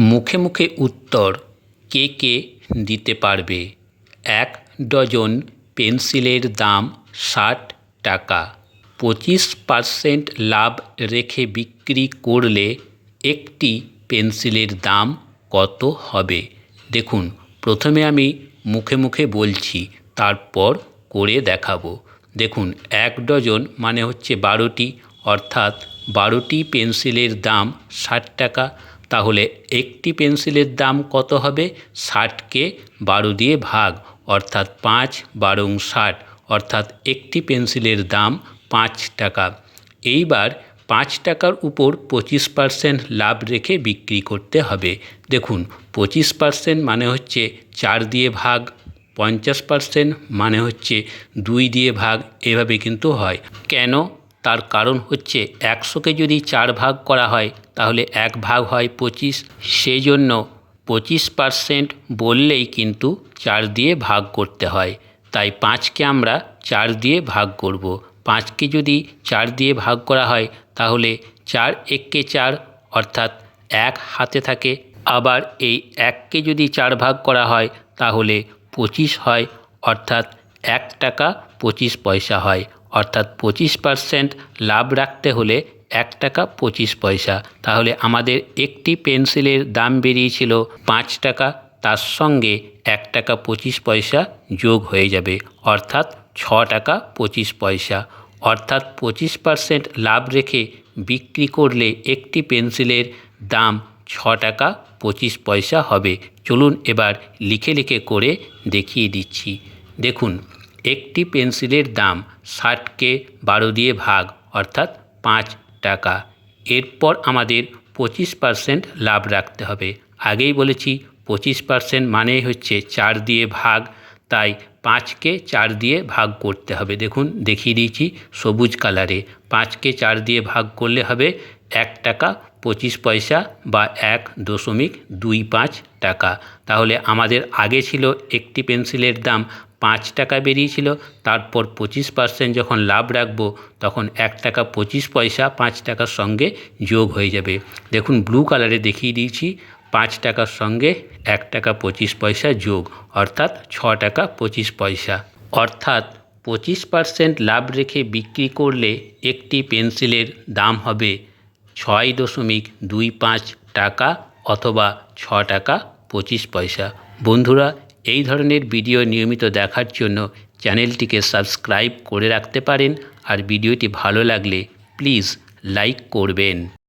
মুখে মুখে উত্তর কে কে দিতে পারবে? এক ডজন পেন্সিলের দাম ষাট টাকা। পঁচিশ পার্সেন্ট লাভ রেখে বিক্রি করলে একটি পেন্সিলের দাম কত হবে? দেখুন, প্রথমে আমি মুখে মুখে বলছি, তারপর করে দেখাবো। দেখুন, এক ডজন মানে হচ্ছে বারোটি, অর্থাৎ বারোটি পেন্সিলের দাম ষাট টাকা। তাহলে একটি পেন্সিলের দাম কত হবে? ষাটকে বারো দিয়ে ভাগ, অর্থাৎ পাঁচ বারং ষাট, অর্থাৎ একটি পেন্সিলের দাম পাঁচ টাকা। এইবার পাঁচ টাকার উপর পঁচিশ পার্সেন্ট লাভ রেখে বিক্রি করতে হবে। দেখুন, পঁচিশ পার্সেন্ট মানে হচ্ছে চার দিয়ে ভাগ, পঞ্চাশ পার্সেন্ট মানে হচ্ছে দুই দিয়ে ভাগ, এভাবে কিন্তু হয়। কেন? তার কারণ হচ্ছে একশোকে যদি চার ভাগ করা হয়, তাহলে এক ভাগ হয় পঁচিশ। সেই জন্য পঁচিশ পার্সেন্ট বললেই কিন্তু চার দিয়ে ভাগ করতে হয়। তাই পাঁচকে আমরা চার দিয়ে ভাগ করব। পাঁচকে যদি চার দিয়ে ভাগ করা হয়, তাহলে চার এককে চার, অর্থাৎ এক হাতে থাকে। আবার এই এককে যদি চার ভাগ করা হয়, তাহলে পঁচিশ হয়, অর্থাৎ এক টাকা পঁচিশ পয়সা হয়। অর্থাৎ পঁচিশ পার্সেন্ট লাভ রাখতে হলে এক টাকা পঁচিশ পয়সা। তাহলে আমাদের একটি পেন্সিলের দাম বেরিয়েছিল পাঁচ টাকা, তার সঙ্গে এক টাকা পঁচিশ পয়সা যোগ হয়ে যাবে, অর্থাৎ ছ টাকা পঁচিশ পয়সা। অর্থাৎ পঁচিশ পার্সেন্ট লাভ রেখে বিক্রি করলে একটি পেন্সিলের দাম ছ টাকা পঁচিশ পয়সা হবে। চলুন এবার লিখে লিখে করে দেখিয়ে দিচ্ছি। দেখুন একটি পেন্সিলের দাম ষাটকে বারো দিয়ে ভাগ, অর্থাৎ পাঁচ টাকা। এরপর আমাদের পঁচিশ পার্সেন্ট লাভ রাখতে হবে। আগেই বলেছি, পঁচিশ পার্সেন্ট মানেই হচ্ছে চার দিয়ে ভাগ, তাই পাঁচকে চার দিয়ে ভাগ করতে হবে। দেখুন, দেখিয়ে দিয়েছি সবুজ কালারে। পাঁচকে চার দিয়ে ভাগ করলে হবে এক টাকা পঁচিশ পয়সা বা এক দশমিক দুই পাঁচ টাকা। তাহলে আমাদের আগে ছিল একটি পেন্সিলের দাম পাঁচ টাকা বেরিয়েছিল, তারপর পঁচিশ পার্সেন্ট যখন লাভ রাখব, তখন এক টাকা পঁচিশ পয়সা পাঁচ টাকার সঙ্গে যোগ হয়ে যাবে। দেখুন ব্লু কালারে দেখিয়ে দিয়েছি, পাঁচ টাকার সঙ্গে এক টাকা পঁচিশ পয়সা যোগ, অর্থাৎ ছ টাকা পঁচিশ পয়সা। অর্থাৎ পঁচিশ পার্সেন্ট লাভ রেখে বিক্রি করলে একটি পেন্সিলের দাম হবে ছয় দশমিক দুই পাঁচ টাকা অথবা ছ টাকা পঁচিশ পয়সা। বন্ধুরা এই ধরনের ভিডিও নিয়মিত দেখার জন্য চ্যানেলটিকে সাবস্ক্রাইব করে রাখতে পারেন আর ভিডিওটি ভালো লাগলে প্লিজ লাইক করবেন।